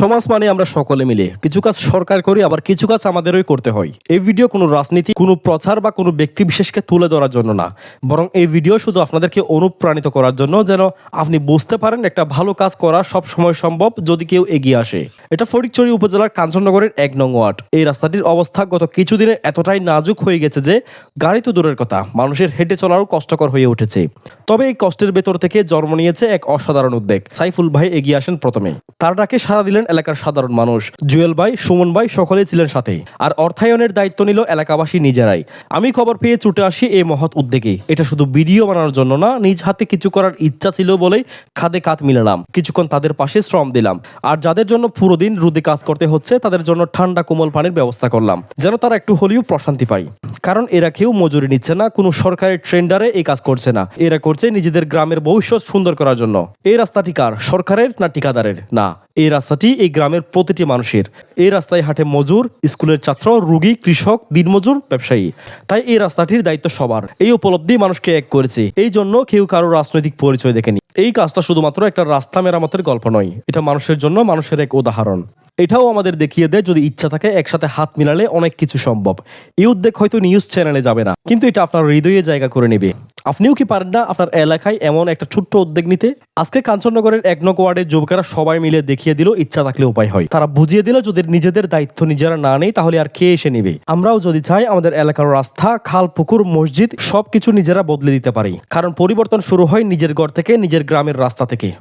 সমাজ মানে আমরা সকলে মিলে। কিছু কাজ সরকার করি, আবার কিছু কাজ আমাদেরই করতে হয়। এই ভিডিও কোনো রাজনীতি, কোনো প্রচার বা কোনো ব্যক্তি বিশেষকে তুলে ধরার জন্য না। বরং এই ভিডিও শুধু আপনাদেরকে অনুপ্রাণিত করার জন্য যেন আপনি বুঝতে পারেন একটা ভালো কাজ করা সব সময় সম্ভব যদি কেউ এগিয়ে আসে। এটা ফটিকচুরি উপজেলার কাঞ্চননগরের এক নং ওয়ার্ড। এই রাস্তাটির অবস্থা গত কিছুদিনে এতটাই নাজুক হয়ে গেছে যে গাড়ি তো দূরের কথা, মানুষের হেঁটে চলারও কষ্টকর হয়ে উঠেছে। তবে এই কষ্টের ভেতর থেকে জন্ম নিয়েছে এক অসাধারণ উদ্যোগ। সাইফুল ভাই এগিয়ে আসেন প্রথমে। তার ডাকে সাড়া দিলেন এলাকার সাধারণ মানুষ। জুয়েল ভাই, সুমন ভাই সকলেই ছিলেন সাথে আর অর্থায়নের দায়িত্ব নিল এলাকাবাসী নিজেরাই। আমি খবর পেয়ে ছুটে আসি এই মহৎ উদ্যোগে। এটা শুধু ভিডিও বানানোর জন্য না, নিজ হাতে কিছু করার ইচ্ছা ছিল বলেই খাদে কাত মিলালাম। কিছুক্ষণ তাদের পাশে শ্রম দিলাম। আর যাদের জন্য পুরো দিন রোদে কাজ করতে হচ্ছে, তাদের জন্য ঠান্ডা কোমল পানির ব্যবস্থা করলাম, যেন তারা একটু হলেও প্রশান্তি পায়। কারণ এরা কেউ মজুরি নিচ্ছে না, কোনো সরকারের ট্রেন্ডারে এই কাজ করছে না। এরা করছে নিজেদের গ্রামের ভবিষ্যৎ সুন্দর করার জন্য। এই রাস্তাটি কার, সরকারের না ঠিকাদারের? না। এই রাস্তাটি এই গ্রামের প্রতিটি মানুষের। এই রাস্তায় হাটে মজুর, স্কুলের ছাত্র, রুগী, কৃষক, দিনমজুর, ব্যবসায়ী। তাই এই রাস্তাটির দায়িত্ব সবার। এই উপলব্ধি মানুষকে এক করেছে। এই জন্য কেউ কারও রাজনৈতিক পরিচয় দেখেনি। এই কাজটা শুধুমাত্র একটা রাস্তা মেরামতের গল্প নয়। এটা মানুষের জন্য মানুষের এক উদাহরণ। এটাও আমাদের দেখিয়ে দেয়, যদি ইচ্ছা থাকে একসাথে হাত মিলালে অনেক কিছু সম্ভব। এই উদ্যোগ হয়তো নিউজ চ্যানেলে যাবে না, কিন্তু এটা আপনার হৃদয়ে জায়গা করে নেবে। আপনিও কি পারেন না আপনার এলাকায় এমন একটা ছোট্ট উদ্যোগ নিতে? আজকে কাঞ্চননগরের এক নক ওয়ার্ডের যুবকেরা সবাই মিলে দেখিয়ে দিল, ইচ্ছা থাকলে উপায় হয়। তারা বুঝিয়ে দিল, যদি নিজেদের দায়িত্ব নিজেরা না নেই তাহলে আর কে এসে নেবে? আমরাও যদি চাই আমাদের এলাকার রাস্তা, খাল, পুকুর, মসজিদ, সবকিছু নিজেরা বদলে দিতে পারি। কারণ পরিবর্তন শুরু হয় নিজের ঘর থেকে, নিজের গ্রামের রাস্তা থেকে।